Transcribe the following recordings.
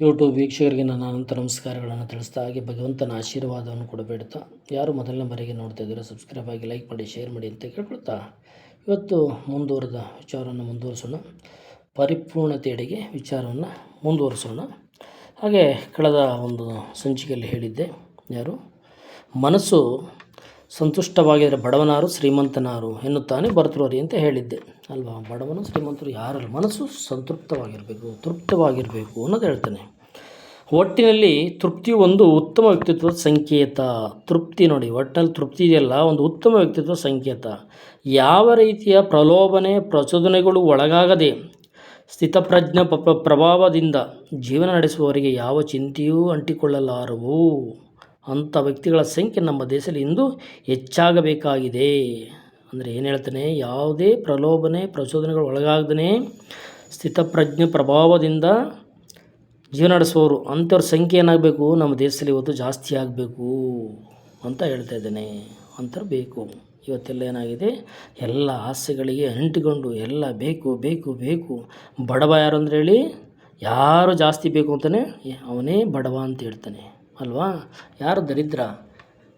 YouTube ವೀಕ್ಷಕರಿಗೆ ನನ್ನ ಅನಂತ ನಮಸ್ಕಾರಗಳನ್ನು ತಿಳಿಸ್ತಾ, ಹಾಗೆ ಭಗವಂತನ ಆಶೀರ್ವಾದವನ್ನು ಕೊಡಬೇಡ್ತಾ ಯಾರು ಮೊದಲನೇ ಬಾರಿಗೆ ನೋಡ್ತಾ ಇದ್ದೀರೋ ಸಬ್ಸ್ಕ್ರೈಬ್ ಆಗಿ ಲೈಕ್ ಮಾಡಿ ಶೇರ್ ಮಾಡಿ ಅಂತ ಕೇಳ್ಕೊಳ್ತಾ. ಇವತ್ತು ಮುಂದುವರೆದ ವಿಚಾರವನ್ನು ಮುಂದುವರಿಸೋಣ. ಪರಿಪೂರ್ಣತೆಯಡೆಗೆ ವಿಚಾರವನ್ನು ಮುಂದುವರಿಸೋಣ. ಹಾಗೆ, ಕಳೆದ ಒಂದು ಸಂಚಿಕೆಯಲ್ಲಿ ಹೇಳಿದ್ದೆ, ಯಾರು? ಮನಸ್ಸು ಸಂತುಷ್ಟವಾಗಿದ್ದರೆ ಬಡವನಾರು ಶ್ರೀಮಂತನಾರು ಎನ್ನುತ್ತಾನೆ ಭರ್ತೃಹರಿ ಅಂತ ಹೇಳಿದ್ದೆ. ಅಲ್ವಾ? ಬಡವನು ಶ್ರೀಮಂತರು ಯಾರಲ್ಲ? ಮನಸ್ಸು ಸಂತೃಪ್ತವಾಗಿರಬೇಕು, ತೃಪ್ತವಾಗಿರಬೇಕು ಅನ್ನೋದು ಹೇಳ್ತಾನೆ. ಒಟ್ಟಿನಲ್ಲಿ ತೃಪ್ತಿ ಒಂದು ಉತ್ತಮ ವ್ಯಕ್ತಿತ್ವದ ಸಂಕೇತ. ತೃಪ್ತಿ ನೋಡಿ, ಒಟ್ಟಿನಲ್ಲಿ ತೃಪ್ತಿ ಇದೆಯಲ್ಲ, ಒಂದು ಉತ್ತಮ ವ್ಯಕ್ತಿತ್ವದ ಸಂಕೇತ. ಯಾವ ರೀತಿಯ ಪ್ರಲೋಭನೆ, ಪ್ರಚೋದನೆಗಳು ಒಳಗಾಗದೆ, ಸ್ಥಿತಪ್ರಜ್ಞ ಪ್ರಭಾವದಿಂದ ಜೀವನ ನಡೆಸುವವರಿಗೆ ಯಾವ ಚಿಂತೆಯೂ ಅಂಟಿಕೊಳ್ಳಲಾರವು. ಅಂಥ ವ್ಯಕ್ತಿಗಳ ಸಂಖ್ಯೆ ನಮ್ಮ ದೇಶದಲ್ಲಿ ಇಂದು ಹೆಚ್ಚಾಗಬೇಕಾಗಿದೆ. ಅಂದರೆ ಏನು ಹೇಳ್ತಾನೆ, ಯಾವುದೇ ಪ್ರಲೋಭನೆ, ಪ್ರಚೋದನೆಗಳು ಒಳಗಾಗದೇ ಸ್ಥಿತಪ್ರಜ್ಞೆ ಪ್ರಭಾವದಿಂದ ಜೀವನ ನಡೆಸುವವರು ಅಂಥವ್ರ ಸಂಖ್ಯೆ ಏನಾಗಬೇಕು? ನಮ್ಮ ದೇಶದಲ್ಲಿ ಇವತ್ತು ಜಾಸ್ತಿ ಆಗಬೇಕು ಅಂತ ಹೇಳ್ತಾ ಇದ್ದೇನೆ. ಅಂಥವ್ರು ಬೇಕು. ಇವತ್ತೆಲ್ಲ ಏನಾಗಿದೆ? ಎಲ್ಲ ಆಸೆಗಳಿಗೆ ಅಂಟಿಕೊಂಡು ಎಲ್ಲ ಬೇಕು ಬೇಕು ಬೇಕು. ಬಡವ ಯಾರು ಅಂದ್ರೆ ಹೇಳಿ? ಯಾರು ಜಾಸ್ತಿ ಬೇಕು ಅಂತಲೇ ಅವನೇ ಬಡವ ಅಂತ ಹೇಳ್ತಾನೆ. ಅಲ್ವಾ? ಯಾರು ದರಿದ್ರ?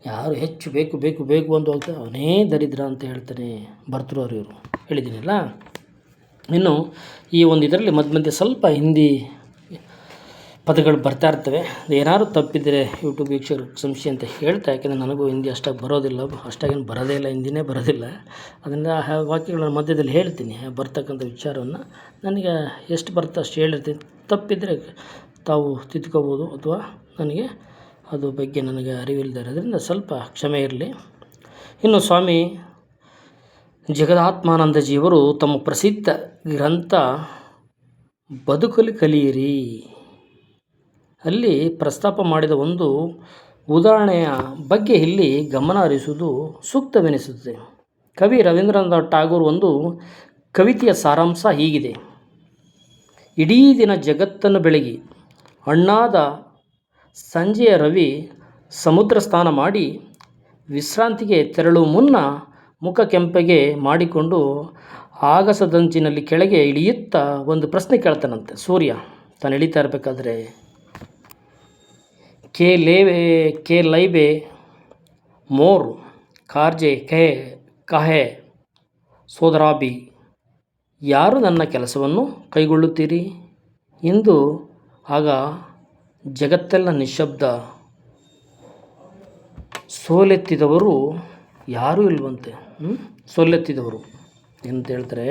ಯಾರು ಹೆಚ್ಚು ಬೇಕು ಬೇಕು ಬೇಕು ಅಂತ ಹೋಗ್ತಾರೆ ಅವನೇ ದರಿದ್ರ ಅಂತ ಹೇಳ್ತಾನೆ ಭರ್ತೃಹರಿ ಇವರು. ಹೇಳಿದ್ದೀನಲ್ಲ? ಇನ್ನು ಈ ಒಂದು ಇದರಲ್ಲಿ ಮಧ್ಯ ಮಧ್ಯೆ ಸ್ವಲ್ಪ ಹಿಂದಿ ಪದಗಳು ಬರ್ತಾ ಇರ್ತವೆ. ಏನಾದ್ರು ತಪ್ಪಿದರೆ ಯೂಟ್ಯೂಬ್ ವೀಕ್ಷಕರು ಸಂಶಯ ಅಂತ ಹೇಳ್ತಾ, ಯಾಕೆಂದರೆ ನನಗೂ ಹಿಂದಿ ಅಷ್ಟಾಗಿ ಬರೋದಿಲ್ಲ. ಅಷ್ಟಾಗೇನು ಬರೋದೇ ಇಲ್ಲ, ಹಿಂದಿನೇ ಬರೋದಿಲ್ಲ. ಅದರಿಂದ ಆ ವಾಕ್ಯಗಳ ಮಧ್ಯದಲ್ಲಿ ಹೇಳ್ತೀನಿ. ಬರ್ತಕ್ಕಂಥ ವಿಚಾರವನ್ನು. ನನಗೆ ಎಷ್ಟು ಬರ್ತೋ ಅಷ್ಟು ಹೇಳಿರ್ತೀನಿ. ತಪ್ಪಿದರೆ ತಾವು ತಿದ್ಕೋಬೋದು ಅಥವಾ ನನಗೆ ಅದು ಬಗ್ಗೆ ನನಗೆ ಅರಿವಿಲ್ಲದೆ ಇರೋದರಿಂದ ಸ್ವಲ್ಪ ಕ್ಷಮೆ ಇರಲಿ. ಇನ್ನು ಸ್ವಾಮಿ, ಜಗದಾತ್ಮಾನಂದಜಿಯವರು ತಮ್ಮ ಪ್ರಸಿದ್ಧ ಗ್ರಂಥ ಬದುಕಲು ಕಲಿಯಿರಿ. ಅಲ್ಲಿ ಪ್ರಸ್ತಾಪ ಮಾಡಿದ ಒಂದು ಉದಾಹರಣೆಯ ಬಗ್ಗೆ ಇಲ್ಲಿ ಗಮನ ಹರಿಸುವುದು ಸೂಕ್ತವೆನಿಸುತ್ತದೆ. ಕವಿ ರವೀಂದ್ರನಾಥ್ ಟಾಗೂರ್ ಒಂದು ಕವಿತೆಯ ಸಾರಾಂಶ ಹೀಗಿದೆ. ಇಡೀ ದಿನ ಜಗತ್ತನ್ನು ಬೆಳಗಿ ಹಣ್ಣಾದ ಸಂಜೆಯ ರವಿ ಸಮುದ್ರ ಸ್ನಾನ ಮಾಡಿ ವಿಶ್ರಾಂತಿಗೆ ತೆರಳುವ ಮುನ್ನ ಮುಖ ಕೆಂಪಗೆ ಮಾಡಿಕೊಂಡು ಆಗಸದಂಚಿನಲ್ಲಿ ಕೆಳಗೆ ಇಳಿಯುತ್ತಾ ಒಂದು ಪ್ರಶ್ನೆ ಕೇಳ್ತಾನಂತೆ. ಸೂರ್ಯ, ತಾನು ಇಳಿತಾ ಇರಬೇಕಾದ್ರೆ, ಕೆ ಲೇವೆ, ಕೆ ಲೈಬೆ, ಮೋರ್, ಕಾರ್ಜೆ ಕಹೆ ಕಹೆ ಸೋದರಾಬಿ ಯಾರು ನನ್ನ ಕೆಲಸವನ್ನು ಕೈಗೊಳ್ಳುತ್ತೀರಿ? ಎಂದು ಆಗ ಜಗತ್ತೆಲ್ಲ ನಿಶ್ಶಬ್ದ. ಸೋಲೆತ್ತಿದವರು ಯಾರೂ ಇಲ್ವಂತೆ. ಸೋಲೆತ್ತಿದವರು. ಎಂತ ಹೇಳ್ತಾರೆ?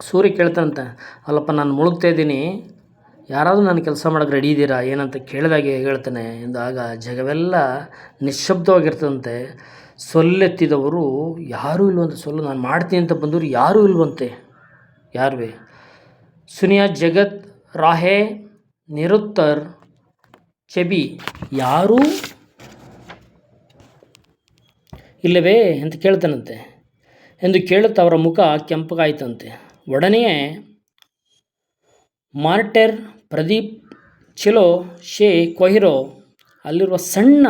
ಸೂರ್ಯ ಕೇಳ್ತಾನಂತ, ಅಲ್ಲಪ್ಪ, ನಾನು ಮುಳುಗ್ತಾ ಇದ್ದೀನಿ. ಯಾರಾದರೂ ನಾನು ಕೆಲಸ ಮಾಡೋಕೆ ರೆಡಿ ಇದ್ದೀರಾ? ಏನಂತ ಕೇಳಿದಾಗೆ ಹೇಳ್ತಾನೆ. ಎಂದಾಗ ಜಗವೆಲ್ಲ ನಿಶ್ಶಬ್ದವಾಗಿರ್ತದಂತೆ. ಸೊಲ್ಲೆತ್ತಿದವರು ಯಾರೂ ಇಲ್ವಂತೆ. ಸೊಲ್ಲು ನಾನು ಮಾಡ್ತೀನಿ ಅಂತ ಬಂದವರು ಯಾರೂ ಇಲ್ವಂತೆ. ಯಾರುವೆ? ಸುನಿಯಾ ಜಗತ್ ರಾಹೆ ನಿರುತ್ತರ್ ಚೆಬಿ ಯಾರೂ ಇಲ್ಲವೇ ಅಂತ ಕೇಳ್ತಾನಂತೆ. ಎಂದು ಕೇಳುತ್ತಾ ಅವರ ಮುಖ ಕೆಂಪಗಾಯಿತಂತೆ. ಒಡನೆಯೇ, ಮಾರ್ಟೆರ್ ಪ್ರದೀಪ್ ಚಿಲೋ ಶೇ ಕೊಹಿರೋ, ಅಲ್ಲಿರುವ ಸಣ್ಣ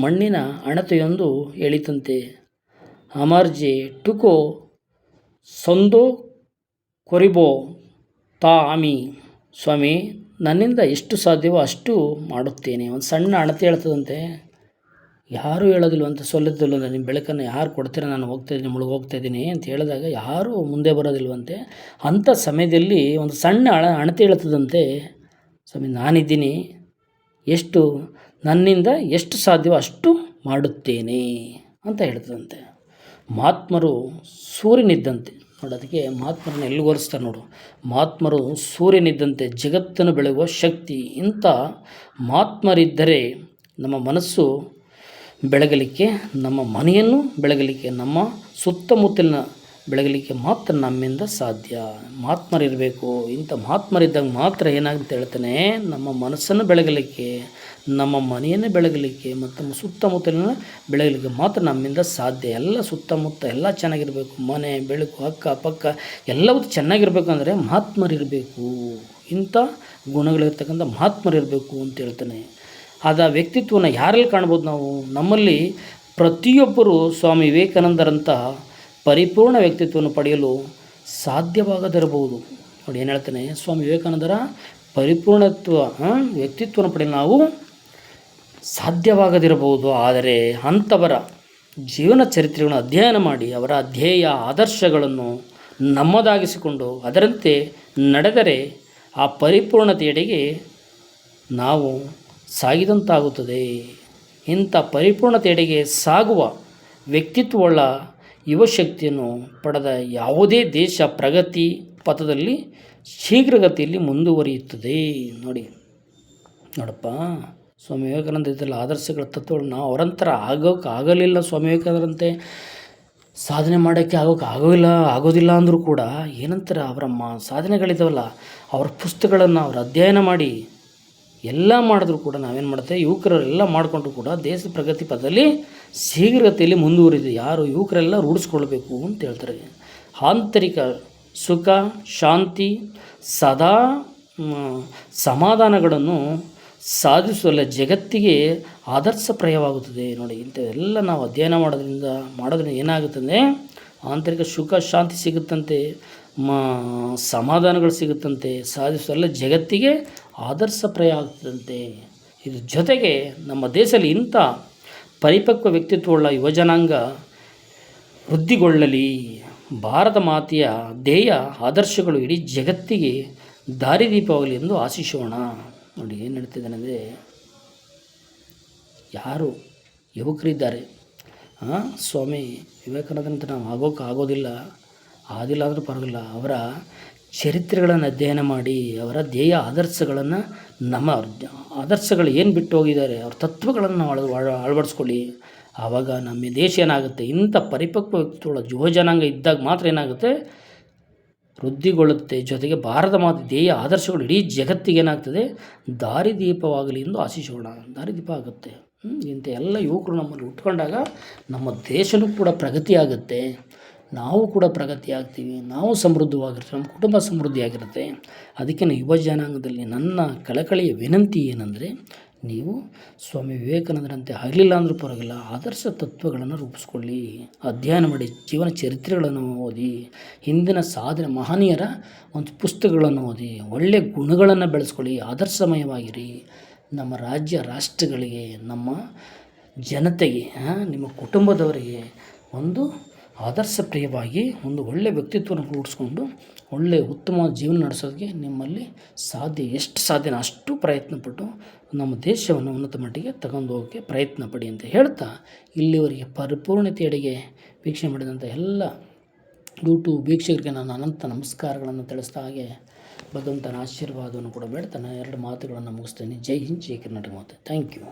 ಮಣ್ಣಿನ ಅಣತೆಯೊಂದು ಎಳಿತಂತೆ. ಅಮರ್ಜಿ ಟುಕೋ ಸಂದೋ ಕೊರಿಬೋ ತಾ ಆಮಿ ಸ್ವಾಮಿ ನನ್ನಿಂದ ಎಷ್ಟು ಸಾಧ್ಯವೋ ಅಷ್ಟು ಮಾಡುತ್ತೇನೆ. ಒಂದು ಸಣ್ಣ ಅಣತೆ ಹೇಳ್ತದಂತೆ, ಯಾರೂ ಹೇಳೋದಿಲ್ವಂತ ಸೊಲ್ಲದಿಲ್ಲ ನಿಮ್ಮ ಬೆಳಕನ್ನು ಯಾರು ಕೊಡ್ತೀರ, ನಾನು ಹೋಗ್ತಾ ಇದ್ದೀನಿ, ಮುಳುಗಿ ಇದ್ದೀನಿ ಅಂತ ಹೇಳಿದಾಗ ಯಾರೂ ಮುಂದೆ ಬರೋದಿಲ್ವಂತೆ. ಅಂಥ ಸಮಯದಲ್ಲಿ ಒಂದು ಸಣ್ಣ ಅಳ ಅಣತೆ ಹೇಳ್ತದಂತೆ, ಸ್ವಾಮಿ, ನಾನಿದ್ದೀನಿ, ಎಷ್ಟು, ನನ್ನಿಂದ ಎಷ್ಟು ಸಾಧ್ಯವೋ ಅಷ್ಟು ಮಾಡುತ್ತೇನೆ ಅಂತ ಹೇಳ್ತದಂತೆ. ಮಹಾತ್ಮರು ಸೂರ್ಯನಿದ್ದಂತೆ ನೋಡಿ ಅದಕ್ಕೆ ಮಹಾತ್ಮರನ್ನ ಎಲ್ಲಿ ಹೋಲಿಸ್ತಾರೆ ನೋಡು. ಮಹಾತ್ಮರು ಸೂರ್ಯನಿದ್ದಂತೆ ಜಗತ್ತನ್ನು ಬೆಳಗುವ ಶಕ್ತಿ. ಇಂಥ ಮಹಾತ್ಮರಿದ್ದರೆ ನಮ್ಮ ಮನಸ್ಸು ಬೆಳಗಲಿಕ್ಕೆ, ನಮ್ಮ ಮನೆಯನ್ನು ಬೆಳಗಲಿಕ್ಕೆ, ನಮ್ಮ ಸುತ್ತಮುತ್ತಲಿನ ಬೆಳಗಲಿಕ್ಕೆ ಮಾತ್ರ ನಮ್ಮಿಂದ ಸಾಧ್ಯ. ಮಹಾತ್ಮರಿರಬೇಕು. ಇಂಥ ಮಹಾತ್ಮರಿದ್ದಾಗ ಮಾತ್ರ ಏನಾಗುತ್ತೆ ಹೇಳ್ತಾನೆ? ನಮ್ಮ ಮನಸ್ಸನ್ನು ಬೆಳಗಲಿಕ್ಕೆ ನಮ್ಮ ಮನೆಯನ್ನು ಬೆಳಗಲಿಕ್ಕೆ ಮತ್ತು ನಮ್ಮ ಸುತ್ತಮುತ್ತಲಿನ ಬೆಳಗಲಿಕ್ಕೆ ಮಾತ್ರ ನಮ್ಮಿಂದ ಸಾಧ್ಯ. ಎಲ್ಲ ಸುತ್ತಮುತ್ತ ಎಲ್ಲ ಚೆನ್ನಾಗಿರಬೇಕು. ಮನೆ, ಬೆಳಕು, ಅಕ್ಕ, ಪಕ್ಕ ಎಲ್ಲವೂ ಚೆನ್ನಾಗಿರಬೇಕು ಅಂದರೆ ಮಹಾತ್ಮರಿರಬೇಕು. ಇಂಥ ಗುಣಗಳಿರ್ತಕ್ಕಂಥ ಮಹಾತ್ಮರಿರಬೇಕು ಅಂತ ಹೇಳ್ತಾನೆ. ಆದ ವ್ಯಕ್ತಿತ್ವನ ಯಾರಲ್ಲಿ ಕಾಣ್ಬೋದು ನಾವು? ನಮ್ಮಲ್ಲಿ ಪ್ರತಿಯೊಬ್ಬರು ಸ್ವಾಮಿ ವಿವೇಕಾನಂದರಂತಹ ಪರಿಪೂರ್ಣ ವ್ಯಕ್ತಿತ್ವವನ್ನು ಪಡೆಯಲು ಸಾಧ್ಯವಾಗದಿರಬಹುದು. ನೋಡಿ ಏನು ಹೇಳ್ತಾನೆ, ಸ್ವಾಮಿ ವಿವೇಕಾನಂದರ ಪರಿಪೂರ್ಣತ್ವ ವ್ಯಕ್ತಿತ್ವನ ವ್ಯಕ್ತಿತ್ವವನ್ನು ಪಡೆಯಲು ನಾವು ಸಾಧ್ಯವಾಗದಿರಬಹುದು. ಆದರೆ ಅಂಥವರ ಜೀವನ ಚರಿತ್ರೆಗಳನ್ನು ಅಧ್ಯಯನ ಮಾಡಿ, ಅವರ ಧ್ಯೇಯ ಆದರ್ಶಗಳನ್ನು ನಮ್ಮದಾಗಿಸಿಕೊಂಡು ಅದರಂತೆ ನಡೆದರೆ ಆ ಪರಿಪೂರ್ಣತೆಯಡೆಗೆ ನಾವು ಸಾಗಿದಂತಾಗುತ್ತದೆ. ಇಂಥ ಪರಿಪೂರ್ಣತೆಯಡೆಗೆ ಸಾಗುವ ವ್ಯಕ್ತಿತ್ವವುಳ್ಳ ಯುವಶಕ್ತಿಯನ್ನು ಪಡೆದ ಯಾವುದೇ ದೇಶ ಪ್ರಗತಿ ಪಥದಲ್ಲಿ ಶೀಘ್ರಗತಿಯಲ್ಲಿ ಮುಂದುವರಿಯುತ್ತದೆ. ನೋಡಿ, ನೋಡಪ್ಪ. ಸ್ವಾಮಿ ವಿವೇಕಾನಂದ ಇದ್ದಲ್ಲ ಆದರ್ಶಗಳ ತತ್ವಗಳು ನಾವು ಅವರಂತರ ಆಗೋಕೆ ಆಗಲಿಲ್ಲ ಸ್ವಾಮಿ ವಿವೇಕಾನಂದರಂತೆ ಸಾಧನೆ ಮಾಡೋಕ್ಕೆ ಆಗೋಕೆ ಆಗೋದಿಲ್ಲ ಆಗೋದಿಲ್ಲ ಅಂದರೂ ಕೂಡ ಏನಂತಾರೆ ಅವರ ಮಾ ಸಾಧನೆಗಳಿದಾವಲ್ಲ, ಅವರ ಪುಸ್ತಕಗಳನ್ನು ಅವ್ರು ಅಧ್ಯಯನ ಮಾಡಿ ಎಲ್ಲ ಮಾಡಿದ್ರು ಕೂಡ ನಾವೇನು ಮಾಡ್ತೇವೆ ಯುವಕರೆಲ್ಲ ಮಾಡಿಕೊಂಡ್ರು ಕೂಡ ದೇಶ ಪ್ರಗತಿ ಪದದಲ್ಲಿ ಶೀಘ್ರಗತಿಯಲ್ಲಿ ಮುಂದುವರಿದು ಯಾರು ಯುವಕರೆಲ್ಲ ರೂಢಿಸ್ಕೊಳ್ಬೇಕು ಅಂತ ಹೇಳ್ತಾರೆ. ಆಂತರಿಕ ಸುಖ, ಶಾಂತಿ, ಸದಾ ಸಮಾಧಾನಗಳನ್ನು ಸಾಧಿಸುವಲ್ಲ ಜಗತ್ತಿಗೆ ಆದರ್ಶಪ್ರಾಯವಾಗುತ್ತದೆ ನೋಡಿ, ಇಂಥವೆಲ್ಲ ನಾವು ಅಧ್ಯಯನ ಮಾಡೋದ್ರಿಂದ ಮಾಡೋದ್ರಿಂದ ಏನಾಗುತ್ತದೆ ಆಂತರಿಕ ಸುಖ, ಶಾಂತಿ ಸಿಗುತ್ತಂತೆ, ಮ, ಸಮಾಧಾನಗಳು ಸಿಗುತ್ತಂತೆ, ಸಾಧಿಸುವಲ್ಲ ಜಗತ್ತಿಗೆ ಆದರ್ಶಪ್ರಾಯ ಆಗ್ತದಂತೆ. ಇದು ಜೊತೆಗೆ ನಮ್ಮ ದೇಶದಲ್ಲಿ ಇಂಥ ಪರಿಪಕ್ವ ವ್ಯಕ್ತಿತ್ವವುಳ್ಳ ಯುವಜನಾಂಗ ವೃದ್ಧಿಗೊಳ್ಳಲಿ, ಭಾರತ ಮಾತೆಯ ಧ್ಯೇಯ, ಆದರ್ಶಗಳು ಇಡೀ ಜಗತ್ತಿಗೆ ದಾರಿದೀಪವಾಗಲಿ ಎಂದು ಆಶಿಸೋಣ. ನೋಡಿ ಏನು ನಡೀತಿದ್ದಾನೆಂದರೆ ಯಾರು ಯುವಕರಿದ್ದಾರೆ. ಸ್ವಾಮಿ ವಿವೇಕಾನಂದನಂತ ನಾವು ಆಗೋಕೆ ಆಗೋದಿಲ್ಲ, ಆದಿಲ್ಲ ಆದರೂ ಪರವಾಗಿಲ್ಲ. ಅವರ ಚರಿತ್ರೆಗಳನ್ನು ಅಧ್ಯಯನ ಮಾಡಿ, ಅವರ ಧ್ಯೇಯ ಆದರ್ಶಗಳನ್ನು ನಮ್ಮ ಆದರ್ಶಗಳು ಏನು ಬಿಟ್ಟು ಹೋಗಿದ್ದಾರೆ, ಅವ್ರ ತತ್ವಗಳನ್ನು ನಾವು ಅಳ ಅಳ- ಅಳವಡಿಸ್ಕೊಳ್ಳಿ. ಆವಾಗ ನಮ್ಮ ದೇಶ ಏನಾಗುತ್ತೆ, ಇಂಥ ಪರಿಪಕ್ವ ವ್ಯಕ್ತಿಗಳ ಯುವ ಜನಾಂಗ ಇದ್ದಾಗ ಮಾತ್ರ ಏನಾಗುತ್ತೆ ವೃದ್ಧಿಗೊಳ್ಳುತ್ತೆ. ಜೊತೆಗೆ ಭಾರತ ಮಾತೆ ಧ್ಯೇಯ ಆದರ್ಶಗಳು ಇಡೀ ಜಗತ್ತಿಗೆ ಏನಾಗ್ತದೆ? ದಾರಿದೀಪವಾಗಲಿ ಎಂದು ಆಶಿಸೋಣ. ದಾರಿದೀಪ ಆಗುತ್ತೆ. ಇಂಥ ಎಲ್ಲ ಯುವಕರು ನಮ್ಮಲ್ಲಿ ಉಟ್ಕೊಂಡಾಗ ನಮ್ಮ ದೇಶನೂ ಕೂಡ ಪ್ರಗತಿ ಆಗುತ್ತೆ ನಾವು ಕೂಡ ಪ್ರಗತಿ ಆಗ್ತೀವಿ ನಾವು ಸಮೃದ್ಧವಾಗಿರ್ತೀವಿ. ನಮ್ಮ ಕುಟುಂಬ ಸಮೃದ್ಧಿಯಾಗಿರುತ್ತೆ. ಅದಕ್ಕೆ ಯುವ ಜನಾಂಗದಲ್ಲಿ ನನ್ನ ಕಳಕಳಿಯ ವಿನಂತಿ ಏನಂದರೆ ನೀವು ಸ್ವಾಮಿ ವಿವೇಕಾನಂದರಂತೆ ಆಗಲಿಲ್ಲ ಅಂದರೂ ಪರವಾಗಿಲ್ಲ, ಆದರ್ಶ ತತ್ವಗಳನ್ನು ರೂಪಿಸ್ಕೊಳ್ಳಿ. ಅಧ್ಯಯನ ಮಾಡಿ ಜೀವನ ಚರಿತ್ರೆಗಳನ್ನು ಓದಿ, ಹಿಂದಿನ ಸಾಧನೆ ಮಹನೀಯರ ಒಂದು ಪುಸ್ತಕಗಳನ್ನು ಓದಿ ಒಳ್ಳೆಯ ಗುಣಗಳನ್ನು ಬೆಳೆಸ್ಕೊಳ್ಳಿ, ಆದರ್ಶಮಯವಾಗಿರಿ. ನಮ್ಮ ರಾಜ್ಯ ರಾಷ್ಟ್ರಗಳಿಗೆ, ನಮ್ಮ ಜನತೆಗೆ ನಿಮ್ಮ ಕುಟುಂಬದವರಿಗೆ ಒಂದು ಆದರ್ಶಪ್ರಿಯವಾಗಿ, ಒಂದು ಒಳ್ಳೆಯ ವ್ಯಕ್ತಿತ್ವವನ್ನು ರೂಢಿಸ್ಕೊಂಡು ಒಳ್ಳೆಯ ಉತ್ತಮವಾದ ಜೀವನ ನಡೆಸೋದಕ್ಕೆ ನಿಮ್ಮಲ್ಲಿ ಸಾಧ್ಯ, ಎಷ್ಟು ಸಾಧ್ಯನೋ ಅಷ್ಟು ಪ್ರಯತ್ನಪಟ್ಟು ನಮ್ಮ ದೇಶವನ್ನು ಉನ್ನತ ಮಟ್ಟಿಗೆ ತಗೊಂಡು ಹೋಗೋಕ್ಕೆ ಪ್ರಯತ್ನ ಪಡಿ ಅಂತ ಹೇಳ್ತಾ ಇಲ್ಲಿವರೆಗೆ ಪರಿಪೂರ್ಣತೆಯೆಡೆಗೆ ವೀಕ್ಷಣೆ ಮಾಡಿದಂಥ ಎಲ್ಲ ಯೂಟ್ಯೂಬ್ ವೀಕ್ಷಕರಿಗೆ ನಾನು ಅನಂತ ನಮಸ್ಕಾರಗಳನ್ನು ತಿಳಿಸ್ತಾ ಹಾಗೆ ಭಗವಂತನ ಆಶೀರ್ವಾದವನ್ನು ಕೂಡ ಬೇಡ್ತಾನೆ ಎರಡು ಮಾತುಗಳನ್ನು ಮುಗಿಸ್ತೇನೆ. ಜೈ ಹಿಂದ್, ಜೈ ಕರ್ನಾಟಕ ಮಾತೆ. Thank you